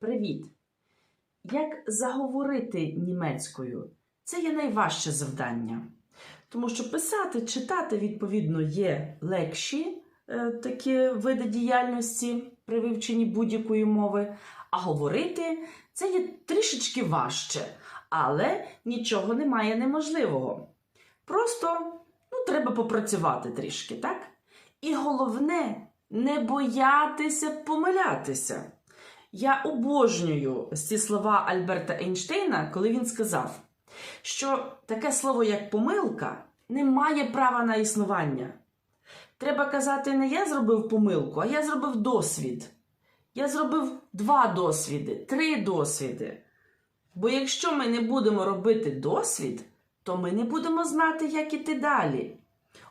Привіт! Як заговорити німецькою? Це є найважче завдання. Тому що писати, читати, відповідно, є легші е, такі види діяльності при вивченні будь-якої мови, а говорити це є трішечки важче, але нічого немає неможливого. Просто ну, треба попрацювати трішки, так? І головне не боятися помилятися. Я обожнюю ці слова Альберта Ейнштейна, коли він сказав, що таке слово, як помилка, не має права на існування. Треба казати, не я зробив помилку, а я зробив досвід. Я зробив два досвіди, три досвіди. Бо якщо ми не будемо робити досвід, то ми не будемо знати, як іти далі.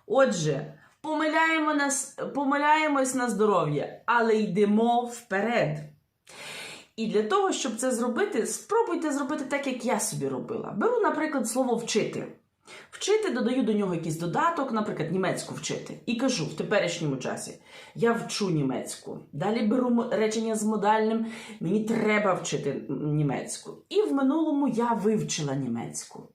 Отже, помиляємо нас, помиляємось на здоров'я, але йдемо вперед. І для того, щоб це зробити, спробуйте зробити так, як я собі робила. Беру, наприклад, слово вчити. Вчити додаю до нього якийсь додаток, наприклад, німецьку вчити. І кажу в теперішньому часі: я вчу німецьку. Далі беру речення з модальним, мені треба вчити німецьку. І в минулому я вивчила німецьку.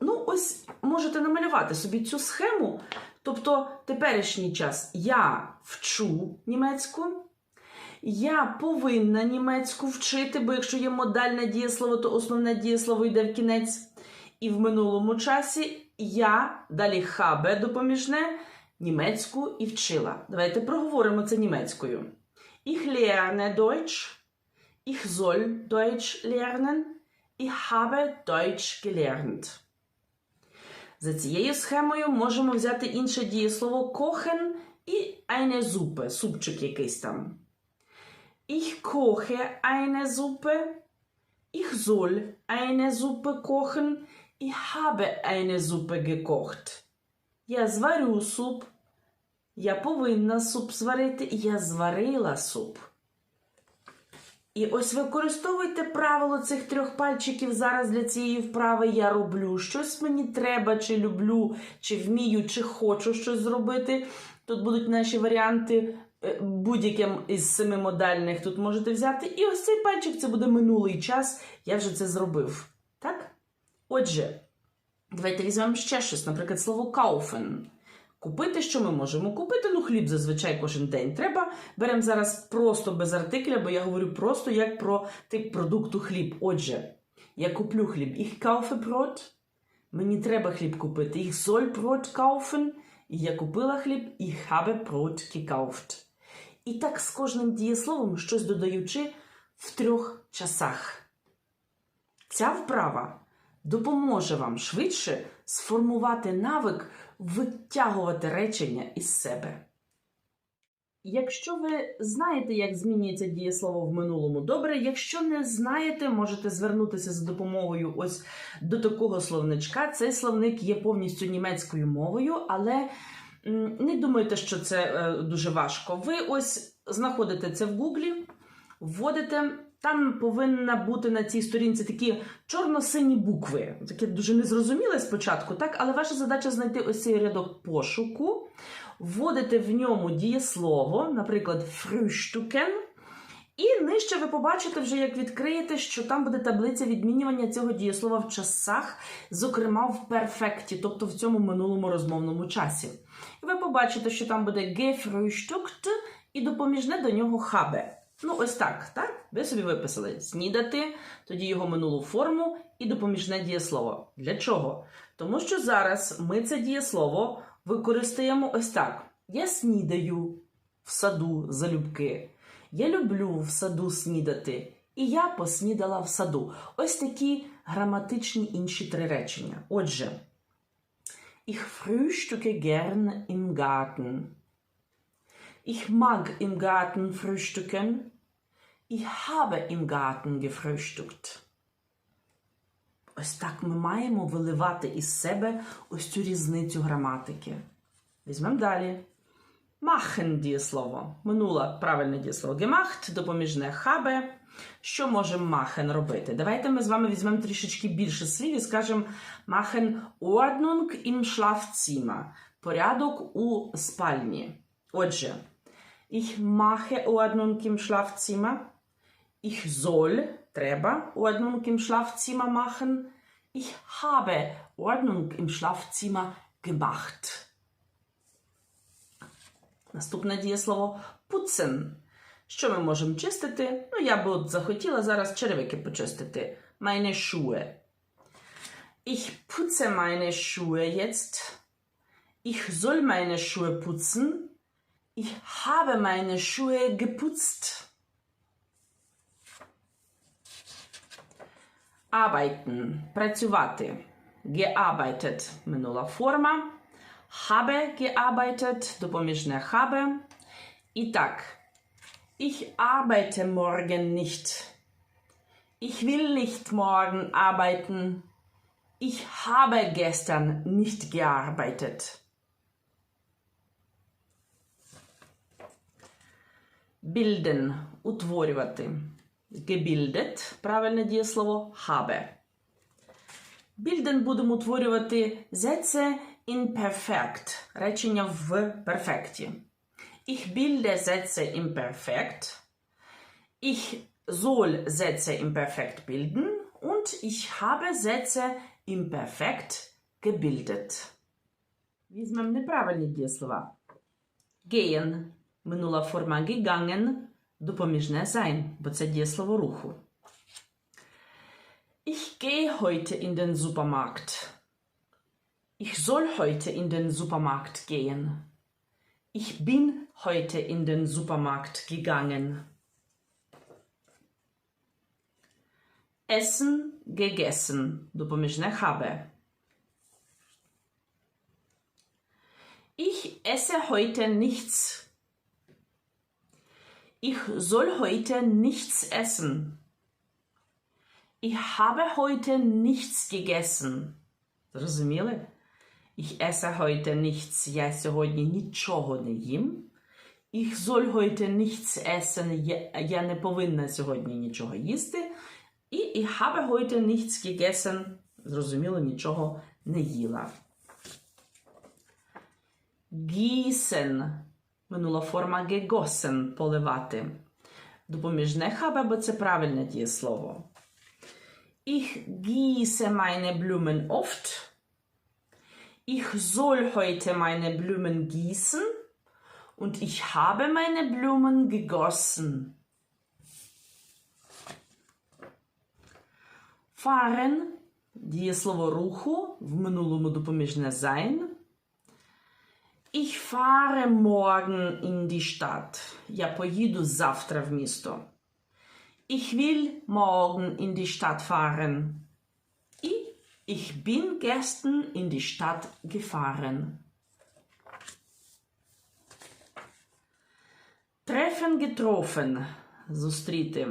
Ну, ось можете намалювати собі цю схему. Тобто, теперішній час я вчу німецьку. Я повинна німецьку вчити, бо якщо є модальне дієслово, то основне дієслово йде в кінець. І в минулому часі я далі хабе допоміжне німецьку і вчила. Давайте проговоримо це німецькою. Ich lerne Deutsch. Ich soll Deutsch lernen. Ich habe Deutsch gelernt. За цією схемою можемо взяти інше дієслово kochen і eine Suppe, супчик якийсь там. Ich koche eine Suppe. Ich soll eine Suppe kochen. Ich habe eine Suppe gekocht. Я зварю суп. Я повинна суп зварити. Я зварила суп. І ось використовуйте правило цих трьох пальчиків зараз для цієї вправи. Я роблю щось мені треба, чи люблю, чи вмію, чи хочу щось зробити. Тут будуть наші варіанти будь-яким із семи модальних тут можете взяти. І ось цей пальчик це буде минулий час. Я вже це зробив. Так? Отже, давайте візьмемо ще щось, наприклад, слово kaufen. Купити, що ми можемо купити? Ну, хліб зазвичай кожен день треба. Беремо зараз просто без артикля, бо я говорю просто як про тип продукту хліб. Отже, я куплю хліб. Ich kaufe Brot. Мені треба хліб купити. Ich soll Brot kaufen. І я купила хліб. Ich habe Brot gekauft. І так з кожним дієсловом, щось додаючи в трьох часах. Ця вправа допоможе вам швидше сформувати навик витягувати речення із себе. Якщо ви знаєте, як змінюється дієслово в минулому, добре. Якщо не знаєте, можете звернутися за допомогою ось до такого словничка. Цей словник є повністю німецькою мовою, але не думайте, що це е, дуже важко. Ви ось знаходите це в Гуглі, вводите. Там повинна бути на цій сторінці такі чорно-сині букви. Таке дуже незрозуміле спочатку, так? Але ваша задача знайти ось цей рядок пошуку, вводите в ньому дієслово, наприклад, frühstücken, і нижче ви побачите вже, як відкриєте, що там буде таблиця відмінювання цього дієслова в часах, зокрема в перфекті, тобто в цьому минулому розмовному часі. І ви побачите, що там буде gefrühstückt і допоміжне до нього habe. Ну, ось так, так? Ви собі виписали снідати, тоді його минулу форму і допоміжне дієслово. Для чого? Тому що зараз ми це дієслово використаємо ось так: я снідаю в саду залюбки. Я люблю в саду снідати. І я поснідала в саду. Ось такі граматичні інші три речення. Отже, ich frühstücke gern im Garten. Ich mag im Garten frühstücken. Ich habe im Garten gefrühstückt. Ось так ми маємо виливати із себе ось цю різницю граматики. Візьмемо далі. Machen дієслово. Минуле правильне дієслово. Gemacht, допоміжне habe. Що може machen робити? Давайте ми з вами візьмемо трішечки більше слів і скажемо machen Ordnung im Schlafzimmer. Порядок у спальні. Отже, Ich mache Ordnung im Schlafzimmer. Ich soll, треба, Ordnung im Schlafzimmer machen. Ich habe Ordnung im Schlafzimmer gemacht. Наступне дієслово putzen. Що ми можемо чистити? Ну, я би от захотіла зараз черевики почистити. Meine Schuhe. Ich putze meine Schuhe jetzt. Ich soll meine Schuhe putzen. Ich habe meine Schuhe geputzt. Arbeiten. Працювати. Gearbeitet. Минула форма. Habe gearbeitet. Допоміжне habe. І так. Ich arbeite morgen nicht. Ich will nicht morgen arbeiten. Ich habe gestern nicht gearbeitet. Bilden утворювати. Gebildet правильне дієслово habe. Bilden будемо утворювати Sätze in perfect. Речення в перфекті. Ich bilde Sätze im Perfekt. Ich soll Sätze im Perfekt bilden und ich habe Sätze im Perfekt gebildet. Візьмемо неправильні дієслова. Gehen – минула форма gegangen, допоміжне sein, бо це дієслово руху. Ich gehe heute in den Supermarkt. Ich soll heute in den Supermarkt gehen. Ich bin heute in den Supermarkt gegangen. Essen gegessen. Допоміжне habe. Ich esse heute nichts. Ich soll heute nichts essen. Ich habe heute nichts gegessen. Зрозуміли? Ich esse heute nichts. Я сьогодні нічого не їм. Ich soll heute nichts essen. Я, не повинна сьогодні нічого їсти. І ich habe heute nichts gegessen. Зрозуміло, нічого не їла. Gießen. Минула форма gegossen – поливати. Допоміжне habe, бо це правильне дієслово. Ich gieße meine Blumen oft. Ich soll heute meine Blumen gießen. Und ich habe meine Blumen gegossen. Fahren – дієслово руху, в минулому допоміжне sein. Ich fahre morgen in die Stadt. Я поїду завтра в місто. Ich will morgen in die Stadt fahren. І ich bin gestern in die Stadt gefahren. Treffen getroffen. Зустріти.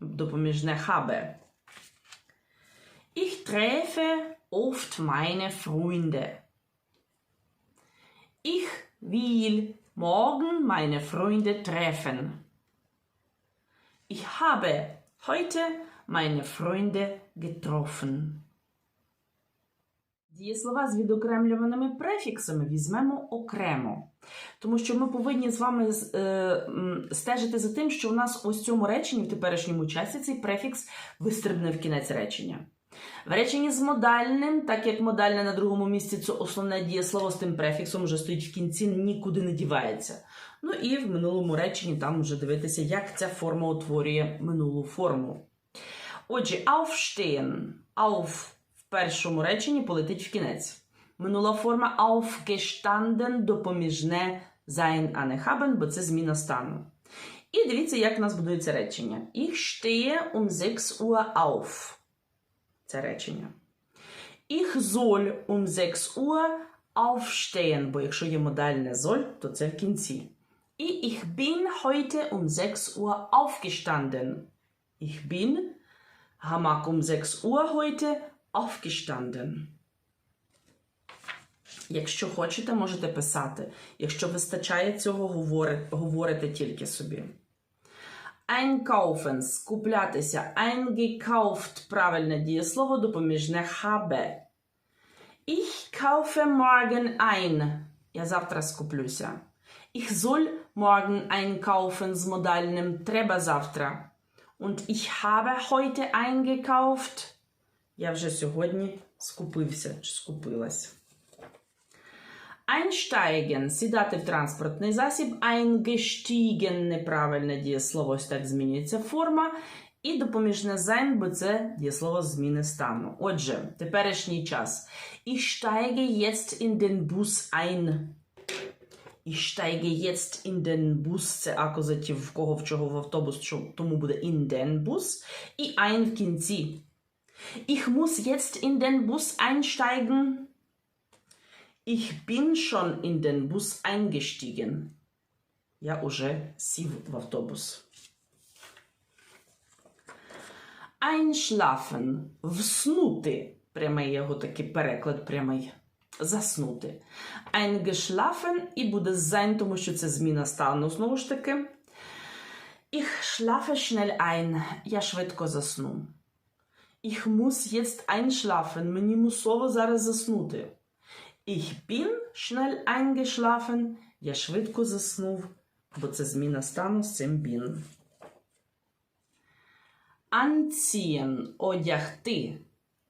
Допоміжне habe. Ich treffe oft meine Freunde. Ich will morgen meine Freunde treffen. Ich habe heute meine Freunde getroffen. Дієслова з відокремлюваними префіксами візьмемо окремо. Тому що ми повинні з вами е, стежити за тим, що у нас ось в цьому реченні, в теперішньому часі, цей префікс вистрибне в кінець речення. В реченні з модальним, так як модальне на другому місці це основне дієслово з тим префіксом вже стоїть в кінці, нікуди не дівається. Ну і в минулому реченні там вже дивитися, як ця форма утворює минулу форму. Отже, aufstehen. Auf в першому реченні полетить в кінець. Минула форма aufgestanden допоміжне sein, не haben, бо це зміна стану. І дивіться, як у нас будується речення. Ich stehe um 6 Uhr auf. Це речення. Ich soll um 6 Uhr aufstehen, бо якщо є модальне soll, то це в кінці. І ich bin heute um 6 Uhr aufgestanden. Ich bin, Hamak um 6 Uhr heute aufgestanden. Якщо хочете, можете писати. Якщо вистачає цього, говорите тільки собі. Einkaufen – скуплятися. Eingekauft – правильне дієслово, допоміжне habe. Ich kaufe morgen ein. Я завтра скуплюся. Ich soll morgen einkaufen з модальним треба завтра. Und ich habe heute eingekauft. Я вже сьогодні скупився чи скупилась. Einsteigen – сідати в транспортний засіб. Eingestiegen – неправильне дієслово, ось так змінюється форма. І допоміжне sein, бо це дієслово зміни стану. Отже, теперішній час. Ich steige jetzt in den Bus ein. Ich steige jetzt in den Bus. Це акузатив в кого в чого в автобус, тому буде in den Bus. І ein в кінці. Ich muss jetzt in den Bus einsteigen. Ich bin schon in den Bus eingestiegen. Я уже сів в автобус. Einschlafen – вснути. Прямий його такий переклад прямий. Заснути. Eingeschlafen і буде sein, тому що це зміна стану. Знову ж таки. Ich schlafe schnell ein. Я швидко засну. Ich muss jetzt einschlafen. Мені мусово зараз заснути. Ich bin schnell eingeschlafen. Я швидко заснув, бо це зміна стану з цим bin. Anziehen – одягти.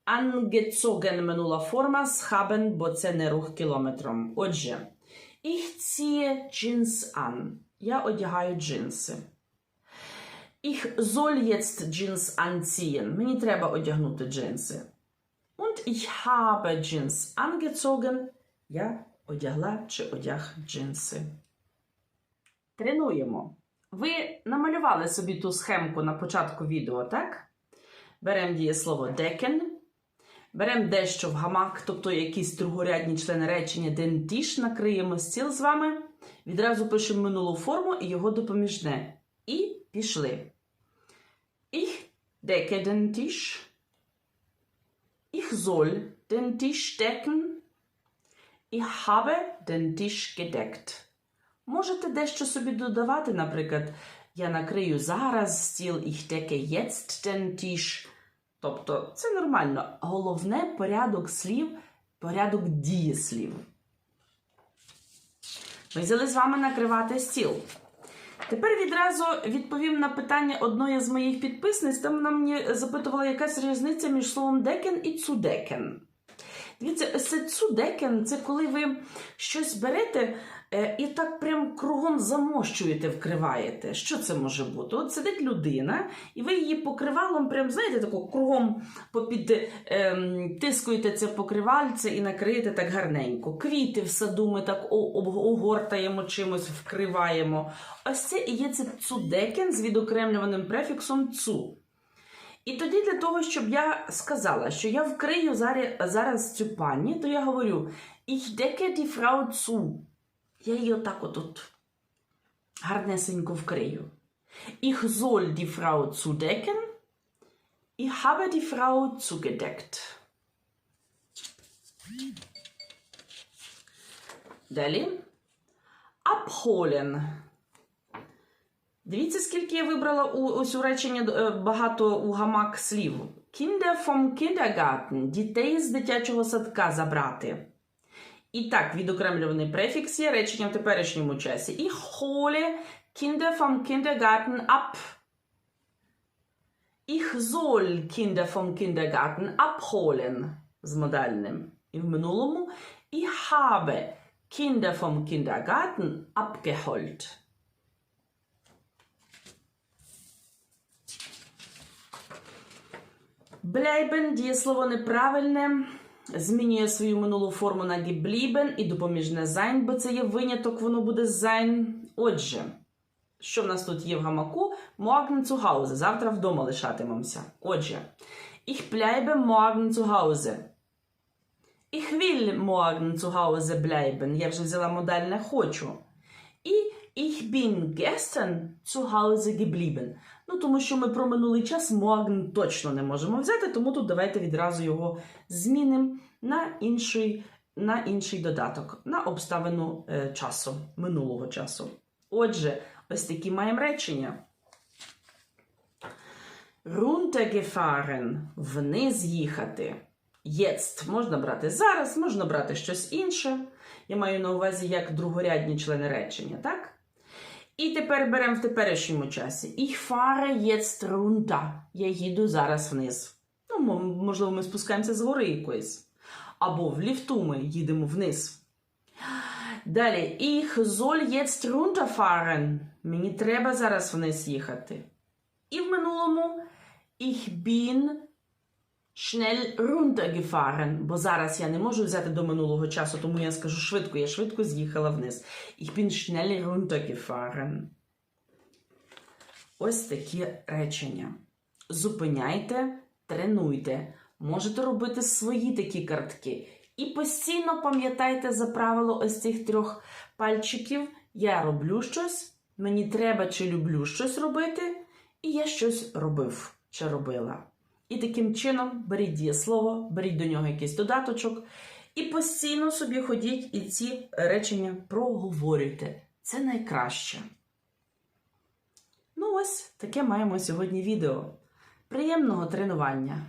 Angezogen – минула форма з haben, бо це не рух кілометром. Отже, ich ziehe Jeans an. Я одягаю джинси. Ich soll jetzt Jeans anziehen. Мені треба одягнути джинси. Und ich habe Jeans angezogen. Я одягла чи одяг джинси. Тренуємо. Ви намалювали собі ту схемку на початку відео, так? Беремо дієслово decken. Беремо дещо в гамак, тобто якісь другорядні члени речення den Tisch, накриємо стіл з вами. Відразу пишемо минулу форму і його допоміжне. І пішли. Ich decke den Tisch. Ich soll den Tisch decken. Ich habe den Tisch gedeckt. Можете дещо собі додавати, наприклад, я накрию зараз стіл, ich decke jetzt den Tisch. Тобто це нормально. Головне порядок слів, порядок дієслів. Ми взяли з вами накривати стіл. Тепер відразу відповім на питання одної з моїх підписниць. Там вона мені запитувала, якась різниця між словом декен і цудекен. Дивіться, ось це коли ви щось берете е, і так прям кругом замощуєте, вкриваєте. Що це може бути? От сидить людина, і ви її покривалом, прям, знаєте, тако кругом попід, ем, тискуєте це покривальце і накриєте так гарненько. Квіти в саду ми так огортаємо чимось, вкриваємо. Ось це і є це цудекен з відокремлюваним префіксом цу. І тоді для того, щоб я сказала, що я вкрию зараз, цю пані, то я говорю Ich decke die Frau zu. Я її отак от тут гарнесенько вкрию. Ich soll die Frau zudecken. Ich habe die Frau zugedeckt. Далі. Abholen. Дивіться, скільки я вибрала у ось у реченні е, багато у гамак слів. Kinder vom Kindergarten – дітей з дитячого садка забрати. І так, відокремлюваний префікс є речення в теперішньому часі. Ich hole Kinder vom Kindergarten ab. Ich soll Kinder vom Kindergarten abholen з модальним. І в минулому Ich habe Kinder vom Kindergarten abgeholt. Bleiben – дієслово неправильне. Змінює свою минулу форму на geblieben і допоміжне sein, бо це є виняток, воно буде sein. Отже, що в нас тут є в гамаку? Morgen zu Hause. Завтра вдома лишатимемося. Отже, ich bleibe morgen zu Hause. Ich will morgen zu Hause bleiben. Я вже взяла модальне хочу. І ich bin gestern zu Hause geblieben. Ну, тому що ми про минулий час morgen точно не можемо взяти, тому тут давайте відразу його змінимо на інший, на інший додаток, на обставину е, часу, минулого часу. Отже, ось такі маємо речення. Runtergefahren – вниз їхати. Jetzt можна брати зараз, можна брати щось інше. Я маю на увазі як другорядні члени речення, так? І тепер беремо в теперішньому часі. Ich fahre jetzt runter. Я їду зараз вниз. Ну, можливо, ми спускаємося з гори якоїсь. Або в ліфту ми їдемо вниз. Далі. Ich soll jetzt runterfahren. Мені треба зараз вниз їхати. І в минулому Ich bin schnell runtergefahren. Бо зараз я не можу взяти до минулого часу, тому я скажу швидко. Я швидко з'їхала вниз. Ich bin schnell runtergefahren. Ось такі речення. Зупиняйте, тренуйте. Можете робити свої такі картки. І постійно пам'ятайте за правило ось цих трьох пальчиків. Я роблю щось, мені треба чи люблю щось робити, і я щось робив чи робила. І таким чином беріть дієслово, беріть до нього якийсь додаточок, і постійно собі ходіть і ці речення проговорюйте. Це найкраще. Ну ось таке маємо сьогодні відео. Приємного тренування!